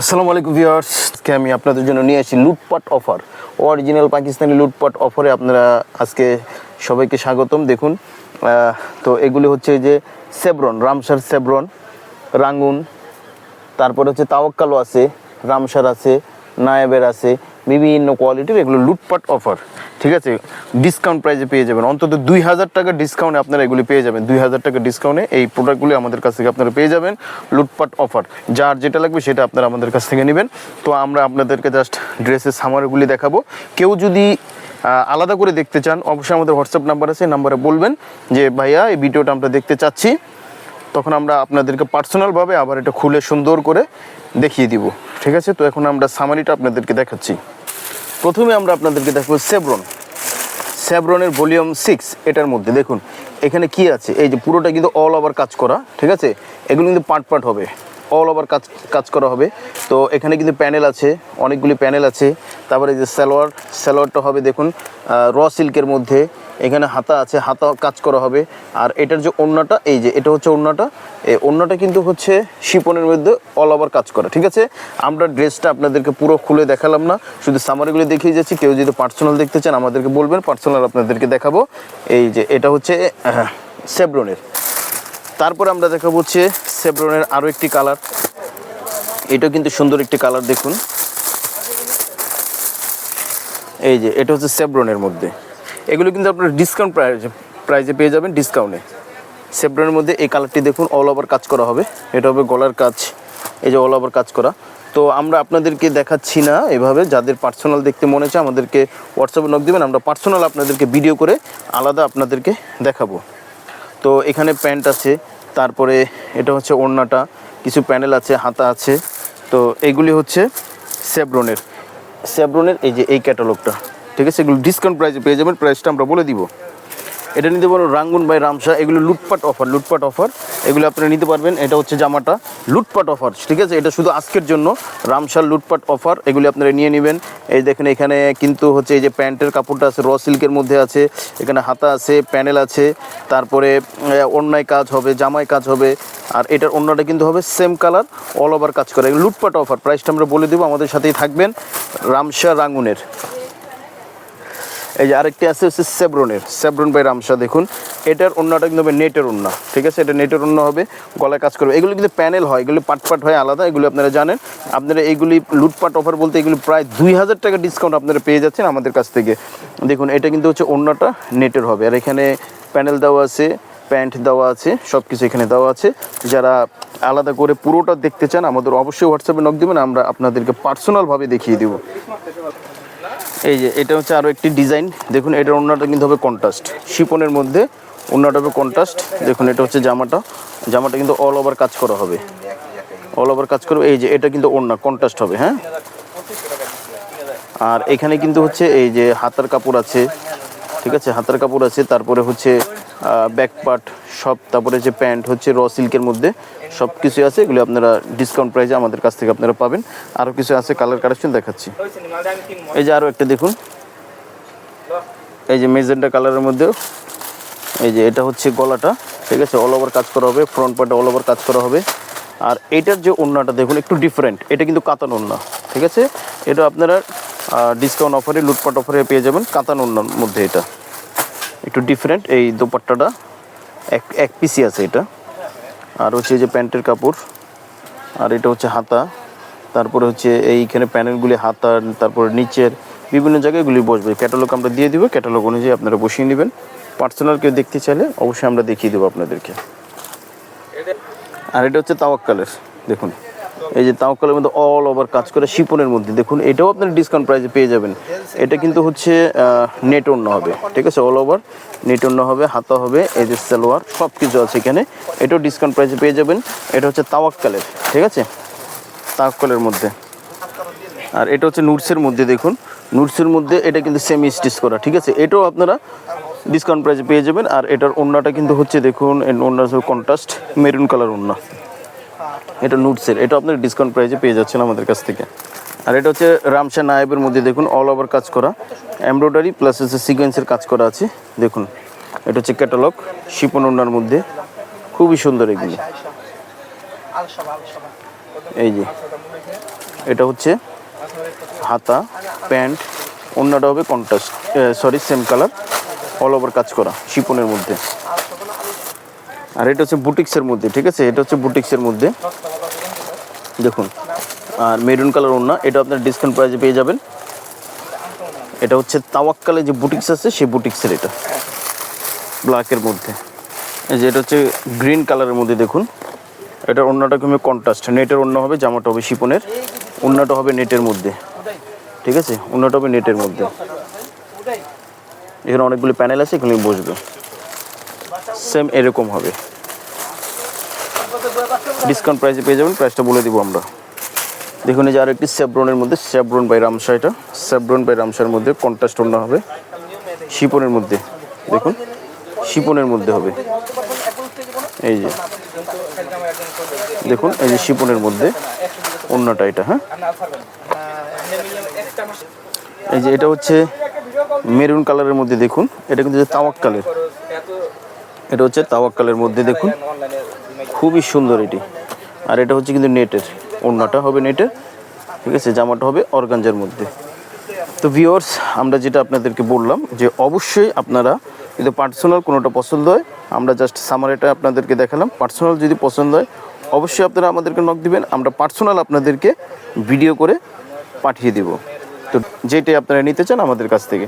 আসসালামু আলাইকুম ভিউয়ার্স কে আমি আপনাদের জন্য নিয়ে আসি লুটপাট অফার। অরিজিনাল পাকিস্তানি লুটপাট অফারে আপনারা আজকে সবাইকে স্বাগতম। দেখুন তো এগুলি হচ্ছে যে সেব্রন রামসার সেব্রন রাঙ্গুন তারপরে হচ্ছে তাওয়াক্কালও আছে রামসার আছে নায়েবের আছে বিভিন্ন কোয়ালিটির এগুলো লুটপাট অফার ঠিক আছে? ডিসকাউন্ট প্রাইসে পেয়ে যাবেন। অন্তত দুই হাজার টাকা ডিসকাউন্টে আপনারা এগুলি পেয়ে যাবেন। দুই হাজার টাকা ডিসকাউন্টে এই প্রোডাক্টগুলি আমাদের কাছ থেকে আপনারা পেয়ে যাবেন। লুটপাট অফার যার যেটা লাগবে সেটা আপনারা আমাদের কাছ থেকে নেবেন। তো আমরা আপনাদেরকে জাস্ট ড্রেসের সামারগুলি দেখাবো। কেউ যদি আলাদা করে দেখতে চান, অবশ্যই আমাদের হোয়াটসঅ্যাপ নাম্বার আছে। নাম্বারে বলবেন যে, ভাইয়া, এই ভিডিওটা আমরা দেখতে চাচ্ছি। তখন আমরা আপনাদেরকে পার্সোনালভাবে আবার এটা খুলে সুন্দর করে দেখিয়ে দিব। ঠিক আছে? তো এখন আমরা সামারিটা আপনাদেরকে দেখাচ্ছি। প্রথমে আমরা আপনাদেরকে দেখব সেব্রন। সেব্রনের ভলিউম সিক্স এটার মধ্যে। দেখুন, এখানে কি আছে? এই যে পুরোটা কিন্তু অল ওভার কাজ করা, ঠিক আছে? এগুলো কিন্তু পার্ট পার্ট হবে। অল ওভার কাজ কাজ করা হবে। তো এখানে কিন্তু প্যানেল আছে, অনেকগুলি প্যানেল আছে। তারপরে যে স্যালোয়ার স্যালোয়ারটা হবে, দেখুন র সিল্কের মধ্যে। এখানে হাতা আছে, হাতা কাজ করা হবে। আর এটার যে ওড়নাটা, এই যে, এটা হচ্ছে ওড়নাটা। এই ওড়নাটা কিন্তু হচ্ছে শিপনের মধ্যে অল ওভার কাজ করা, ঠিক আছে? আমরা ড্রেসটা আপনাদেরকে পুরো খুলে দেখালাম না, শুধু সামারিগুলো দেখিয়ে যাচ্ছি। কেউ যদি পার্সোনাল দেখতে চান, আমাদেরকে বলবেন পার্সোনাল আপনাদেরকে দেখাবো। এই যে, এটা হচ্ছে সেব্রনের। তারপরে আমরা দেখাবো হচ্ছে সেব্রনের আরও একটি কালার এটাও কিন্তু সুন্দর একটি কালার দেখুন। এই যে, এটা হচ্ছে সেব্রনের মধ্যে। এগুলো কিন্তু আপনার ডিসকাউন্ট প্রাইজে প্রাইজে পেয়ে যাবেন ডিসকাউন্টে সেব্রনের মধ্যে এই কালারটি দেখুন অল ওভার কাজ করা হবে। এটা হবে গলার কাজ, এই যে অল ওভার কাজ করা। তো আমরা আপনাদেরকে দেখাচ্ছি না এভাবে, যাদের পার্সোনাল দেখতে মনে হচ্ছে আমাদেরকে হোয়াটসঅ্যাপে নক দেবেন, আমরা পার্সোনাল আপনাদেরকে ভিডিও করে আলাদা আপনাদেরকে দেখাবো। তো এখানে প্যান্ট আছে, তারপরে এটা হচ্ছে ওড়নাটা, কিছু প্যানেল আছে, হাতা আছে। তো এগুলি হচ্ছে সেব্রনের সেব্রনের এই যে এই ক্যাটালগটা ঠিক আছে? এগুলো ডিসকাউন্ট প্রাইসে পেয়ে যাবেন। প্রাইসটা আমরা বলে দিব। এটা নিতে পারো রাঙ্গুন বাই রামসা এগুলো লুটপাট অফার লুটপাট অফার এগুলো আপনারা নিতে পারবেন। এটা হচ্ছে জামাটা। লুটপাট অফার ঠিক আছে? এটা শুধু আজকের জন্য। রামসার লুটপাট অফার এগুলি আপনারা নিয়ে নেবেন। এই দেখেন, এখানে কিন্তু হচ্ছে এই যে প্যান্টের কাপড়টা আছে র সিল্কের মধ্যে আছে। এখানে হাতা আছে, প্যানেল আছে। তারপরে অন্যায় কাজ হবে, জামাই কাজ হবে। আর এটার অন্যটা কিন্তু হবে সেম কালার অল ওভার কাজ করে। লুটপাট অফার প্রাইসটা আমরা বলে দেবো। আমাদের সাথেই থাকবেন রামসা রাঙ্গুনের। এই যে আরেকটি আছে হচ্ছে সেব্রনের। সেব্রন বাই রামসা দেখুন। এটার অন্যটা কিন্তু হবে নেটের অন্য ঠিক আছে? এটা নেটের অন্য হবে, গলায় কাজ করবে। এগুলো কিন্তু প্যানেল হয়, এগুলো পাট হয় আলাদা, এগুলো আপনারা জানেন। আপনারা এইগুলি লুটপাট অফার বলতে এগুলি প্রায় দুই হাজার টাকা ডিসকাউন্ট আপনারা পেয়ে যাচ্ছেন আমাদের কাছ থেকে। দেখুন, এটা কিন্তু হচ্ছে অন্যটা নেটের হবে। আর এখানে প্যানেল দেওয়া আছে, প্যান্ট দেওয়া আছে সব কিছু এখানে দেওয়া আছে। যারা আলাদা করে পুরোটা দেখতে চান, আমাদের অবশ্যই হোয়াটসঅ্যাপে নক দেবেন, আমরা আপনাদেরকে পার্সোনালভাবে দেখিয়ে দেবো। এই যে, এটা হচ্ছে আরও একটি ডিজাইন। দেখুন, এটার ওড়নাটা কিন্তু হবে কন্ট্রাস্ট শিপনের মধ্যে ওড়নাটা হবে কন্ট্রাস্ট দেখুন, এটা হচ্ছে জামাটা। জামাটা কিন্তু অল ওভার কাজ করা হবে। অল ওভার কাজ করবে এই যে, এটা কিন্তু ওড়না কন্ট্রাস্ট হবে হ্যাঁ? আর এখানে কিন্তু হচ্ছে এই যে, হাতার কাপড় আছে। ঠিক আছে? হাতার কাপড় আছে, তারপরে হচ্ছে ব্যাক পার্ট সব, তারপরে যে প্যান্ট হচ্ছে র সিল্কের মধ্যে সব কিছু আছে, এগুলো আপনারা ডিসকাউন্ট প্রাইসে আমাদের কাছ থেকে আপনারা পাবেন। আরও কিছু আছে কালার কালেকশন দেখাচ্ছি। এই যে আরও একটা দেখুন। এই যে মেজেন্টা কালারের মধ্যেও, এই যে এটা হচ্ছে গলাটা, ঠিক আছে? অল ওভার কাজ করা হবে ফ্রন্ট পার্টে অল ওভার কাজ করা হবে। আর এটার যে ওড়নাটা দেখুন, একটু ডিফারেন্ট এটা কিন্তু কাতান ওড়না ঠিক আছে? এটা আপনারা ডিসকাউন্ট অফারে লুটপাট অফারে পেয়ে যাবেন, কাতান ওড়নার মধ্যে এটা। একটু ডিফারেন্ট এই দোপাট্টাটা। এক এক পিসি আছে এটা। আর হচ্ছে যে প্যান্টের কাপড়, আর এটা হচ্ছে হাতা। তারপরে হচ্ছে এইখানে প্যানেলগুলি হাতা তারপরে নিচের বিভিন্ন জায়গায় এগুলি বসবে। ক্যাটালগ আমরা দিয়ে দিব ক্যাটালগ অনুযায়ী আপনারা বসিয়ে নেবেন। পার্সোনাল কেউ দেখতে চাইলে অবশ্যই আমরা দেখিয়ে দেবো আপনাদেরকে। আর এটা হচ্ছে তাওয়াক্কালের, দেখুন। এই যে তাওয়াক্কালের মধ্যে অল ওভার কাজ করে শিপনের মধ্যে। দেখুন, এটাও আপনার ডিসকাউন্ট প্রাইসে পেয়ে যাবেন। এটা কিন্তু হচ্ছে নেট অন্য হবে, ঠিক আছে? অল ওভার নেট অন্য হবে, হাতা হবে, এই যে সালোয়ার সব কিছু আছে এখানে। এটাও ডিসকাউন্ট প্রাইসে পেয়ে যাবেন। এটা হচ্ছে তাওয়াক্কালের, ঠিক আছে? তাওয়াক্কালের মধ্যে। আর এটা হচ্ছে নুটসের মধ্যে, দেখুন। নুটসের মধ্যে এটা কিন্তু সেমি স্টিচ করা, ঠিক আছে? এটাও আপনারা ডিসকাউন্ট প্রাইসে পেয়ে যাবেন। আর এটার ওড়নাটা কিন্তু হচ্ছে, দেখুন ওড়নার কন্ট্রাস্ট মেরুন কালার ওড়না এটা নুটসের এটা আপনার ডিসকাউন্ট প্রাইসে পেয়ে যাচ্ছেন আমাদের কাছ থেকে। আর এটা হচ্ছে রামশা নায়েবের মধ্যে দেখুন অল ওভার কাজ করা। এমব্রয়ডারি প্লাস হচ্ছে সিকোয়েন্সের কাজ করা আছে, দেখুন। এটা হচ্ছে ক্যাটালগ শিপন ওড়নার মধ্যে। খুবই সুন্দর এগুলি। এই যে, এটা হচ্ছে হাতা, প্যান্ট অন্যটা হবে contrast sorry same colour all over কাজ করা, শিপনের মধ্যে। আর এটা হচ্ছে বুটিক্সের মধ্যে, ঠিক আছে? এটা হচ্ছে বুটিক্সের মধ্যে। দেখুন, আর মেরুন কালার ওড়না এটা আপনার ডিসকাউন্ট প্রাইসে পেয়ে যাবেন। এটা হচ্ছে তাওয়াক্কালে যে বুটিক্স আছে, সেই বুটিক্সের এটা। ব্ল্যাকের মধ্যে। এই যে এটা হচ্ছে গ্রিন কালারের মধ্যে দেখুন। এটা ওড়নাটা কমে কন্ট্রাস্ট নেটের ওড়না হবে জামাটা হবে শিপনের ওড়নাটা হবে নেটের মধ্যে। ঠিক আছে? ওড়নাটা হবে নেটের মধ্যে। এখানে অনেকগুলি প্যানেল আছে, এখানে বসবে। সেম এরকম হবে। ডিসকাউন্ট প্রাইসে পেয়ে যাবেন। প্রাইসটা বলে দিব আমরা। দেখুন এই যে আরেকটি সেব্রনের মধ্যে সেব্রন বাই রামসা এটা। সেব্রন বাই রামসার মধ্যে কন্ট্রাস্ট অন্য হবে। শিপনের মধ্যে, দেখুন। শিপনের মধ্যে হবে। এই যে, দেখুন, এই যে শিপনের মধ্যে অন্যটা এটা হ্যাঁ? এই যে এটা হচ্ছে মেরুন কালারের মধ্যে, দেখুন। এটা কিন্তু যে তাওয়াক কালের এটা হচ্ছে তাওয়াক কালের মধ্যে, দেখুন। খুবই সুন্দর এটি। আর এটা হচ্ছে কিন্তু নেটের। ওড়নাটা হবে নেটের ঠিক আছে? জামাটা হবে অর্গানজার মধ্যে। তো ভিওর্স আমরা যেটা আপনাদেরকে বললাম যে অবশ্যই আপনারা যদি পার্সোনাল কোনোটা পছন্দ হয়, আমরা জাস্ট সামারিটা আপনাদেরকে দেখালাম। পার্সোনাল যদি পছন্দ হয়, অবশ্যই আপনারা আমাদেরকে নক দিবেন। আমরা পার্সোনাল আপনাদেরকে ভিডিও করে পাঠিয়ে দিব। তো যেটাই আপনারা নিতে চান আমাদের কাছ থেকে।